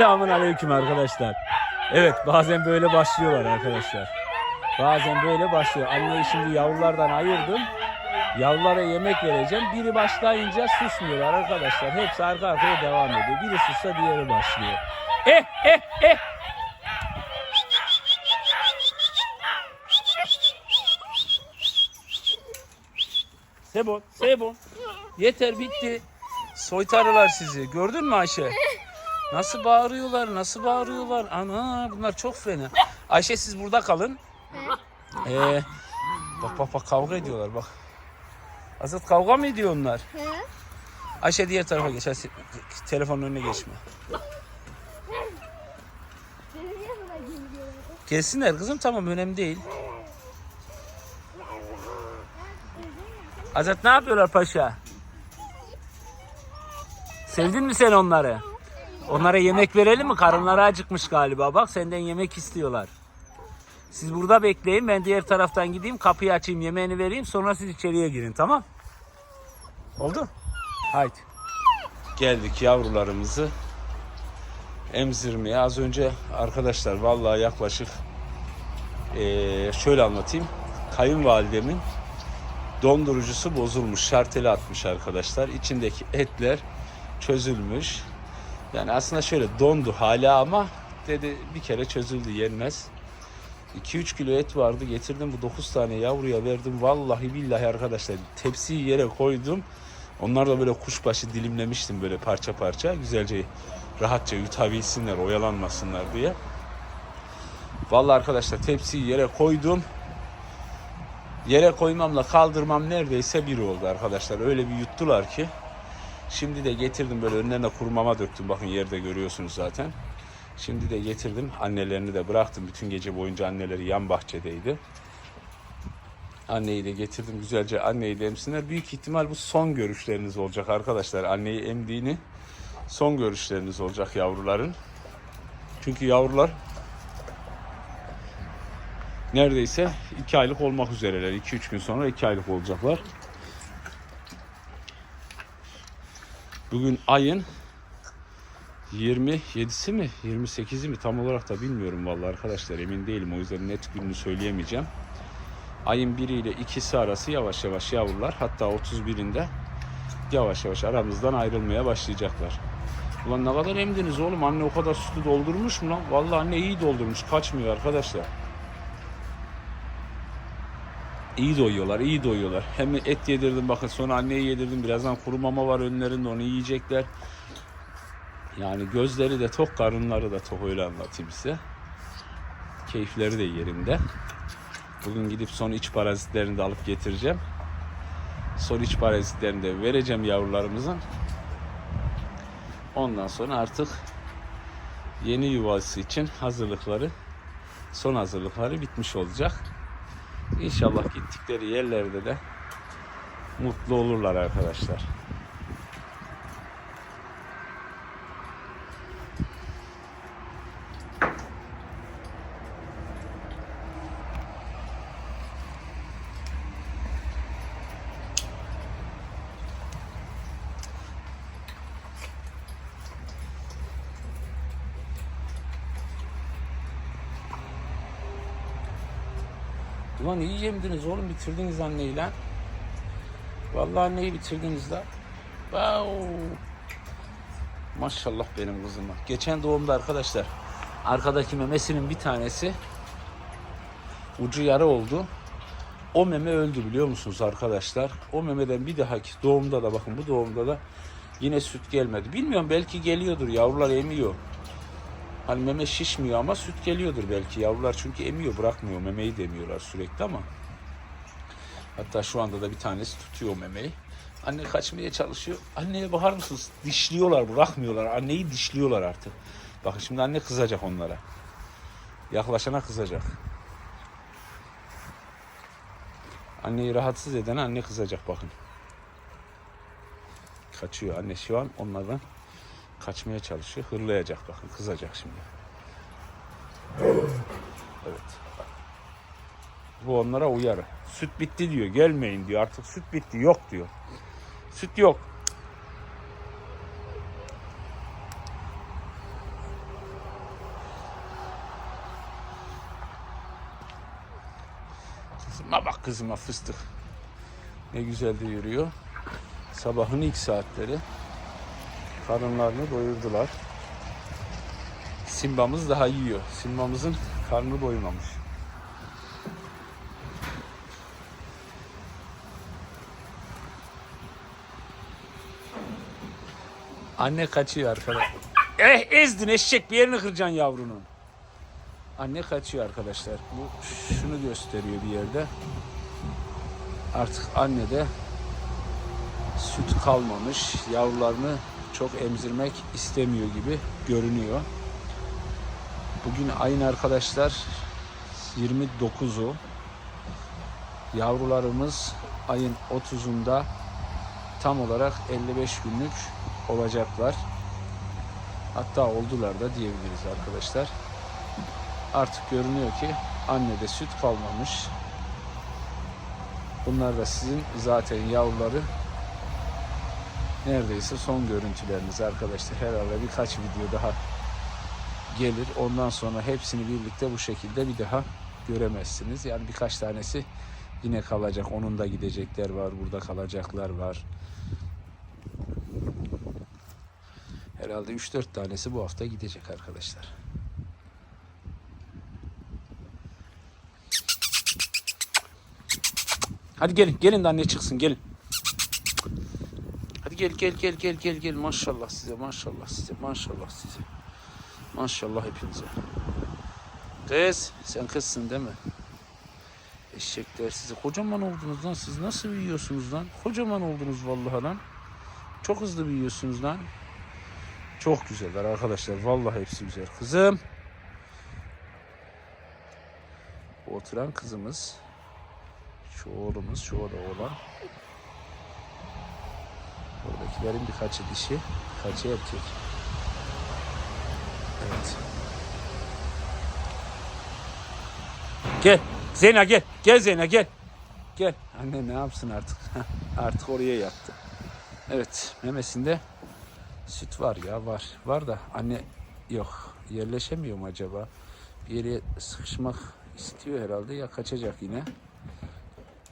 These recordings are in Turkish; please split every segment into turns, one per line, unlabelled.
Selamun aleyküm arkadaşlar. Evet bazen böyle başlıyorlar arkadaşlar. Bazen böyle başlıyor. Anneyi şimdi yavrulardan ayırdım. Yavrulara yemek vereceğim. Biri başlayınca susmuyorlar arkadaşlar. Hepsi arka arkaya devam ediyor. Biri sussa diğeri başlıyor. Eh eh eh. Sebon, Sebon. Yeter bitti. Soytarılar sizi. Gördün mü Ayşe? Nasıl bağırıyorlar, nasıl bağırıyorlar. Ana bunlar çok fena. Ayşe siz burada kalın. Ee, bak bak bak kavga ediyorlar bak. Azat kavga mı ediyor onlar? Ayşe diğer tarafa geç. Ayşe, telefonun önüne geçme. Gelsinler kızım tamam önemli değil. Azat ne yapıyorlar paşa? Sevdin mi sen onları? Onlara yemek verelim mi? Karınları acıkmış galiba. Bak senden yemek istiyorlar. Siz burada bekleyin. Ben diğer taraftan gideyim. Kapıyı açayım. Yemeğini vereyim. Sonra siz içeriye girin. Tamam? Oldu? Haydi. Geldik yavrularımızı emzirmeye. Az önce arkadaşlar vallahi yaklaşık eee, şöyle anlatayım. Kayınvalidemin dondurucusu bozulmuş. Şarteli atmış arkadaşlar. İçindeki etler çözülmüş. Yani aslında şöyle dondu hala ama dedi bir kere çözüldü yenmez. 2-3 kilo et vardı getirdim bu 9 tane yavruya verdim. Vallahi billahi arkadaşlar tepsiyi yere koydum. Onlar da böyle kuşbaşı dilimlemiştim böyle parça parça. Güzelce rahatça yutabilsinler oyalanmasınlar diye. Vallahi arkadaşlar tepsiyi yere koydum. Yere koymamla kaldırmam neredeyse bir oldu arkadaşlar. Öyle bir yuttular ki. Şimdi de getirdim böyle önlerine kurumama döktüm. Bakın yerde görüyorsunuz zaten. Şimdi de getirdim. Annelerini de bıraktım. Bütün gece boyunca anneleri yan bahçedeydi. Anneyi de getirdim güzelce anneyi de emsinler. Büyük ihtimal bu son görüşleriniz olacak arkadaşlar. Anneyi emdiğini son görüşleriniz olacak yavruların. Çünkü yavrular neredeyse 2 aylık olmak üzereler. 2-3 gün sonra 2 aylık olacaklar. Bugün ayın 27'si mi 28'i mi tam olarak da bilmiyorum vallahi arkadaşlar emin değilim o yüzden net gününü söyleyemeyeceğim. Ayın 1 ile 2'si arası yavaş yavaş yavrular hatta 31'inde yavaş yavaş aramızdan ayrılmaya başlayacaklar. Ulan ne kadar emdiniz oğlum anne o kadar sütü doldurmuş mu lan? Vallahi anne iyi doldurmuş kaçmıyor arkadaşlar. İyi doyuyorlar, iyi doyuyorlar. Hem et yedirdim bakın sonra anneye yedirdim. Birazdan kuru mama var önlerinde onu yiyecekler. Yani gözleri de tok, karınları da tok öyle anlatayım size. Keyifleri de yerinde. Bugün gidip son iç parazitlerini de alıp getireceğim. Son iç parazitlerini de vereceğim yavrularımızın. Ondan sonra artık yeni yuvası için hazırlıkları, son hazırlıkları bitmiş olacak. İnşallah gittikleri yerlerde de mutlu olurlar arkadaşlar. Ulan iyi yemdiniz oğlum bitirdiniz anneyi lan. Vallahi anneyi bitirdiniz lan. Wow. Maşallah benim kızıma. Geçen doğumda arkadaşlar arkadaki memesinin bir tanesi ucu yarı oldu. O meme öldü biliyor musunuz arkadaşlar? O memeden bir dahaki doğumda da bakın bu doğumda da yine süt gelmedi. Bilmiyorum belki geliyordur yavrular emiyor. Hani meme şişmiyor ama süt geliyordur belki yavrular çünkü emiyor bırakmıyor memeyi demiyorlar sürekli ama hatta şu anda da bir tanesi tutuyor memeyi. Anne kaçmaya çalışıyor. Anneye bakar mısınız? Dişliyorlar bırakmıyorlar. Anneyi dişliyorlar artık. Bakın şimdi anne kızacak onlara. Yaklaşana kızacak. Anneyi rahatsız eden anne kızacak bakın. Kaçıyor anne şu an onlardan kaçmaya çalışıyor. Hırlayacak bakın kızacak şimdi. Evet. Bu onlara uyarı. Süt bitti diyor gelmeyin diyor artık süt bitti yok diyor. Süt yok. Kızıma bak kızıma fıstık. Ne güzel de yürüyor. Sabahın ilk saatleri. Karınlarını doyurdular. Simbamız daha yiyor. Simbamızın karnı doymamış. Anne kaçıyor arkadaşlar. Eh ezdin eşek bir yerini kıracaksın yavrunun. Anne kaçıyor arkadaşlar. Bu şunu gösteriyor bir yerde. Artık anne de süt kalmamış. Yavrularını çok emzirmek istemiyor gibi görünüyor. Bugün ayın arkadaşlar 29'u. Yavrularımız ayın 30'unda tam olarak 55 günlük olacaklar. Hatta oldular da diyebiliriz arkadaşlar. Artık görünüyor ki annede süt kalmamış. Bunlar da sizin zaten yavruları neredeyse son görüntüleriniz arkadaşlar. Herhalde birkaç video daha gelir. Ondan sonra hepsini birlikte bu şekilde bir daha göremezsiniz. Yani birkaç tanesi yine kalacak. Onun da gidecekler var. Burada kalacaklar var. Herhalde 3-4 tanesi bu hafta gidecek arkadaşlar. Hadi gelin, gelin de anne çıksın, gelin. Gel, gel, gel, gel, gel, gel. Maşallah size, maşallah size, maşallah size. Maşallah hepinize. Kız, sen kızsın değil mi? Eşekler size. Kocaman oldunuz lan. Siz nasıl büyüyorsunuz lan? Kocaman oldunuz vallahi lan. Çok hızlı büyüyorsunuz lan. Çok güzeller arkadaşlar. Vallahi hepsi güzel. Kızım. Oturan kızımız. Şu oğlumuz, şu da oğlan. Buradakilerin birkaçı dişi, birkaçı erkek. Evet. Gel. Zeyna gel. Gel Zeyna gel. Gel. Anne ne yapsın artık? artık oraya yattı. Evet. Memesinde süt var ya var. Var da anne yok. Yerleşemiyor mu acaba? Bir yere sıkışmak istiyor herhalde ya kaçacak yine.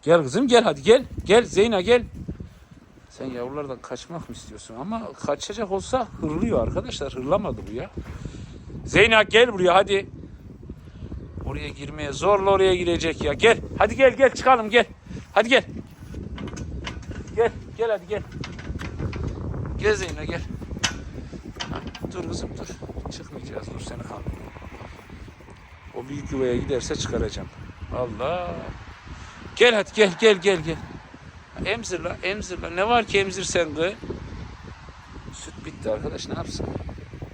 Gel kızım gel hadi gel. Gel Zeyna gel. Sen yavrulardan kaçmak mı istiyorsun? Ama kaçacak olsa hırlıyor arkadaşlar. Hırlamadı bu ya. Zeyna gel buraya hadi. Oraya girmeye zorla oraya girecek ya. Gel. Hadi gel gel çıkalım gel. Hadi gel. Gel gel hadi gel. Gel Zeyna gel. Dur kızım dur. Çıkmayacağız dur seni kal. O büyük yuvaya giderse çıkaracağım. Allah. Gel hadi gel gel gel gel. Emzir la emzir la. Ne var ki emzir sen kız? Süt bitti arkadaş ne yapsın?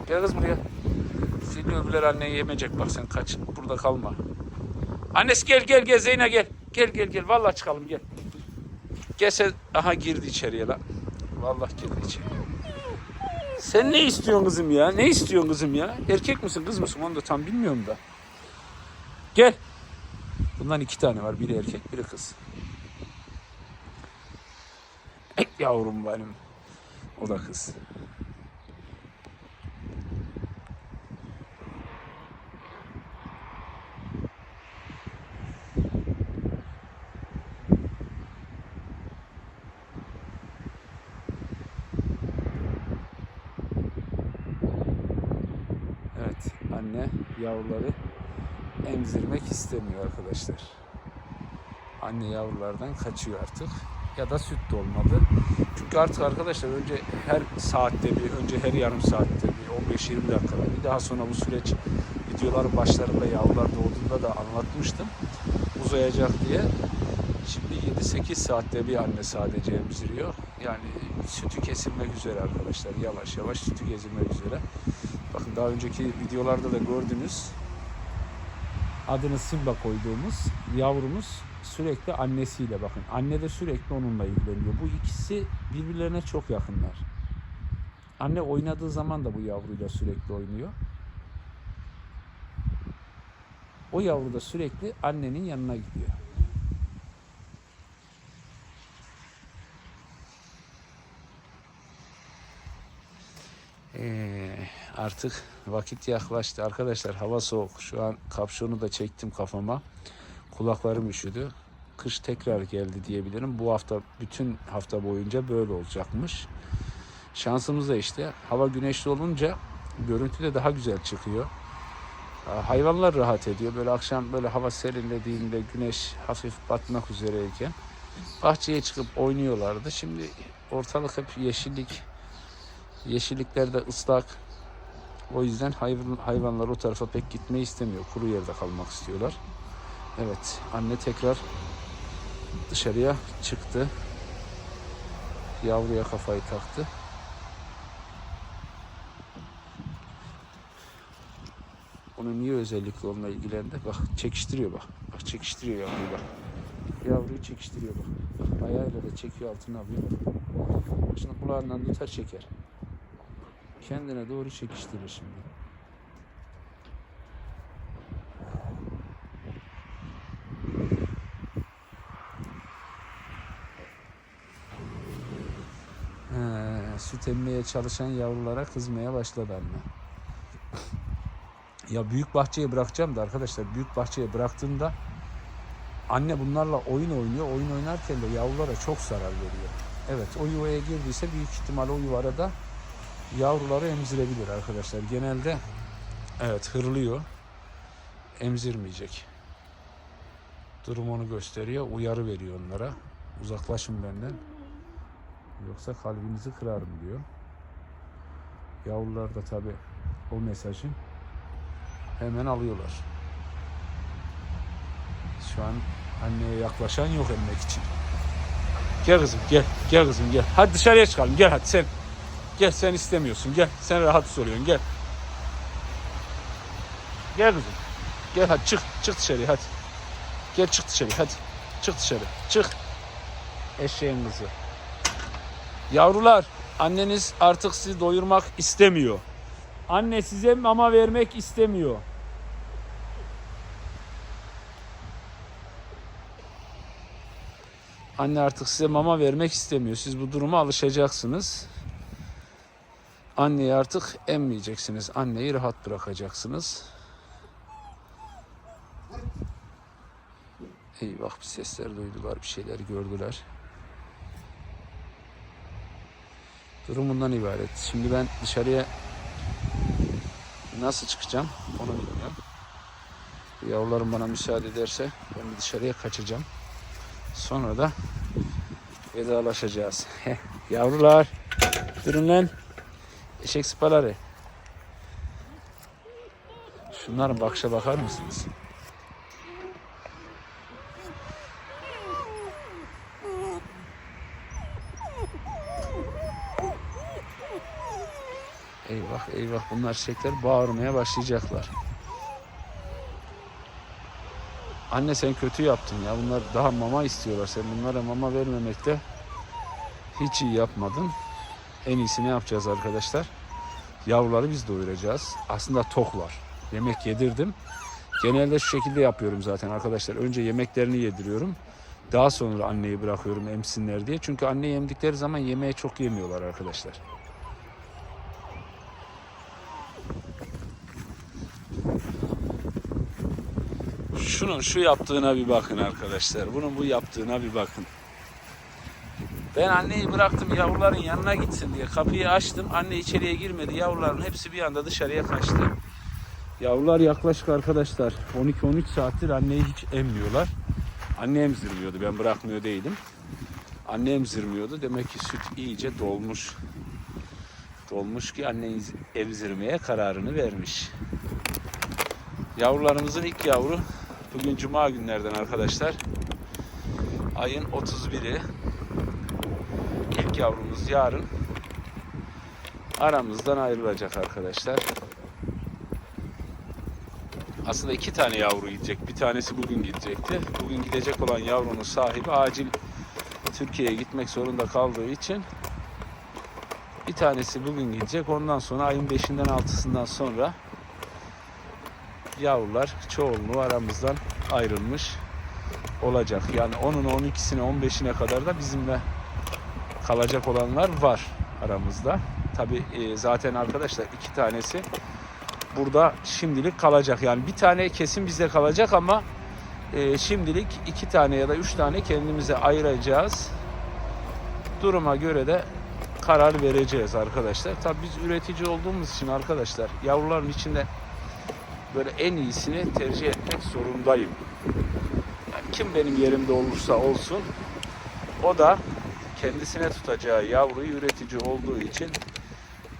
Gel kız buraya. Seni öbürler anneyi yemeyecek bak sen kaç. Burada kalma. Annesi gel gel gel Zeyna gel. Gel gel gel vallahi çıkalım gel. Gel sen aha girdi içeriye la. Vallahi girdi içeri. Sen ne istiyorsun kızım ya? Ne istiyorsun kızım ya? Erkek misin kız mısın onu da tam bilmiyorum da. Gel. Bundan iki tane var. Biri erkek biri kız. Yavrum benim. O da kız. Evet, anne yavruları emzirmek istemiyor arkadaşlar. Anne yavrulardan kaçıyor artık. Ya da süt de. Çünkü artık arkadaşlar önce her saatte bir, önce her yarım saatte bir, 15-20 dakikada bir daha sonra bu süreç videoların başlarında yavrular doğduğunda da anlatmıştım. Uzayacak diye. Şimdi 7-8 saatte bir anne sadece emziriyor. Yani sütü kesilmek üzere arkadaşlar. Yavaş yavaş sütü kesilmek üzere. Bakın daha önceki videolarda da gördünüz. Adını Simba koyduğumuz yavrumuz sürekli annesiyle bakın. Anne de sürekli onunla ilgileniyor. Bu ikisi birbirlerine çok yakınlar. Anne oynadığı zaman da bu yavruyla sürekli oynuyor. O yavru da sürekli annenin yanına gidiyor. Ee, artık vakit yaklaştı. Arkadaşlar hava soğuk. Şu an kapşonu da çektim kafama. Kulaklarım üşüdü. kış tekrar geldi diyebilirim. Bu hafta bütün hafta boyunca böyle olacakmış. Şansımız da işte hava güneşli olunca görüntü de daha güzel çıkıyor. Hayvanlar rahat ediyor. Böyle akşam böyle hava serinlediğinde güneş hafif batmak üzereyken bahçeye çıkıp oynuyorlardı. Şimdi ortalık hep yeşillik. Yeşillikler de ıslak. O yüzden hayvan, hayvanlar o tarafa pek gitmeyi istemiyor. Kuru yerde kalmak istiyorlar. Evet, anne tekrar dışarıya çıktı. Yavruya kafayı taktı. Onu niye özellikle onunla ilgilendi? Bak çekiştiriyor bak. Bak çekiştiriyor yavruyu bak. Yavruyu çekiştiriyor bak. Bak ayağıyla da çekiyor altına alıyor. Bak Şimdi kulağından tutar çeker. Kendine doğru çekiştirir şimdi. Emmeye çalışan yavrulara kızmaya başladı anne. Ya büyük bahçeye bırakacağım da arkadaşlar büyük bahçeye bıraktığımda anne bunlarla oyun oynuyor. Oyun oynarken de yavrulara çok zarar veriyor. Evet o yuvaya girdiyse büyük ihtimal o yuvada da yavruları emzirebilir arkadaşlar. Genelde evet hırlıyor. Emzirmeyecek. Durum onu gösteriyor. Uyarı veriyor onlara. Uzaklaşın benden. Yoksa kalbinizi kırarım diyor. Yavrular da tabi o mesajı hemen alıyorlar. Şu an anneye yaklaşan yok emmek için. Gel kızım gel. Gel kızım gel. Hadi dışarıya çıkalım. Gel hadi sen. Gel sen istemiyorsun. Gel. Sen rahat soruyorsun. Gel. Gel kızım. Gel hadi çık. Çık dışarıya hadi. Gel çık dışarı hadi. Çık dışarı. Çık. Eşeğin kızı. Yavrular anneniz artık sizi doyurmak istemiyor. Anne size mama vermek istemiyor. Anne artık size mama vermek istemiyor. Siz bu duruma alışacaksınız. Anneyi artık emmeyeceksiniz. Anneyi rahat bırakacaksınız. Eyvah bir sesler duydular, bir şeyler gördüler. Durum bundan ibaret. Şimdi ben dışarıya nasıl çıkacağım onu bilmiyorum. Yavrularım bana müsaade ederse ben bir dışarıya kaçacağım. Sonra da vedalaşacağız. Yavrular durun lan. Eşek sıpaları. Şunların bakışa bakar mısınız? Eyvah eyvah bunlar çiçekler bağırmaya başlayacaklar. Anne sen kötü yaptın ya. Bunlar daha mama istiyorlar. Sen bunlara mama vermemekte hiç iyi yapmadın. En iyisi ne yapacağız arkadaşlar? Yavruları biz doyuracağız. Aslında toklar. Yemek yedirdim. Genelde şu şekilde yapıyorum zaten arkadaşlar. Önce yemeklerini yediriyorum. Daha sonra anneyi bırakıyorum emsinler diye. Çünkü anne yemdikleri zaman yemeği çok yemiyorlar arkadaşlar. Şunun şu yaptığına bir bakın arkadaşlar. Bunun bu yaptığına bir bakın. Ben anneyi bıraktım yavruların yanına gitsin diye. Kapıyı açtım. Anne içeriye girmedi. Yavruların hepsi bir anda dışarıya kaçtı. Yavrular yaklaşık arkadaşlar 12-13 saattir anneyi hiç emmiyorlar. Anne emzirmiyordu. Ben bırakmıyor değilim. Anne emzirmiyordu. Demek ki süt iyice dolmuş. Dolmuş ki anne emzirmeye kararını vermiş. Yavrularımızın ilk yavru bugün cuma günlerden arkadaşlar. Ayın 31'i. İlk yavrumuz yarın aramızdan ayrılacak arkadaşlar. Aslında iki tane yavru gidecek. Bir tanesi bugün gidecekti. Bugün gidecek olan yavrunun sahibi acil Türkiye'ye gitmek zorunda kaldığı için bir tanesi bugün gidecek. Ondan sonra ayın 5'inden 6'sından sonra yavrular çoğunluğu aramızdan ayrılmış olacak. Yani onun 12'sine 15'ine kadar da bizimle kalacak olanlar var aramızda. Tabi zaten arkadaşlar iki tanesi burada şimdilik kalacak. Yani bir tane kesin bizde kalacak ama Ee, şimdilik iki tane ya da üç tane kendimize ayıracağız. Duruma göre de karar vereceğiz arkadaşlar. Tabii biz üretici olduğumuz için arkadaşlar yavruların içinde böyle en iyisini tercih etmek zorundayım. Yani kim benim yerimde olursa olsun o da kendisine tutacağı yavruyu üretici olduğu için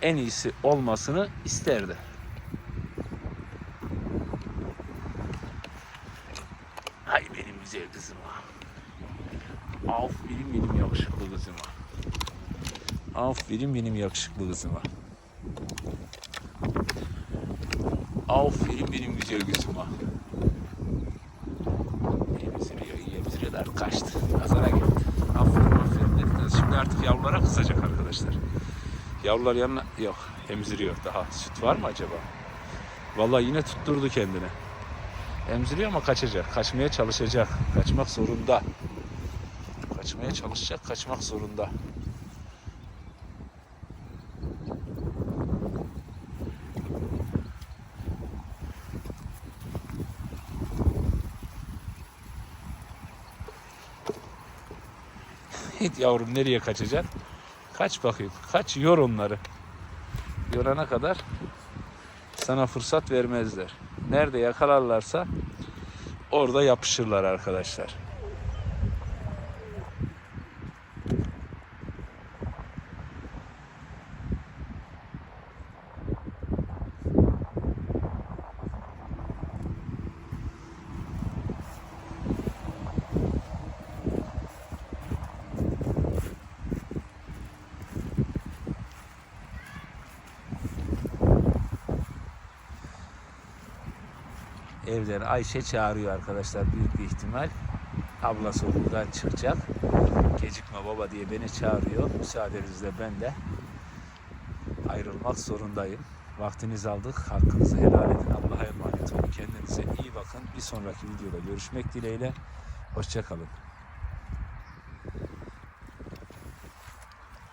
en iyisi olmasını isterdi. Hay benim güzel kızım ha. Aferin benim yakışıklı kızıma. Aferin benim yakışıklı kızıma. Aferin benim güzel kızıma. Emziriyor, emziriyorlar. Kaçtı. Nazara gitti. Aferin, aferin dediniz. Şimdi artık yavrulara kısacak arkadaşlar. Yavrular yanına... Yok, emziriyor daha. Süt var mı acaba? Vallahi yine tutturdu kendini. Emziriyor ama kaçacak. Kaçmaya çalışacak. Kaçmak zorunda. Kaçmaya çalışacak, kaçmak zorunda. Git yavrum nereye kaçacaksın? Kaç bakayım. Kaç yor onları. Yorana kadar sana fırsat vermezler. Nerede yakalarlarsa orada yapışırlar arkadaşlar. Evden Ayşe çağırıyor arkadaşlar büyük bir ihtimal. Ablası okuldan çıkacak. Gecikme baba diye beni çağırıyor. Müsaadenizle ben de ayrılmak zorundayım. Vaktinizi aldık. Hakkınızı helal edin. Allah'a emanet olun. Kendinize iyi bakın. Bir sonraki videoda görüşmek dileğiyle. Hoşçakalın.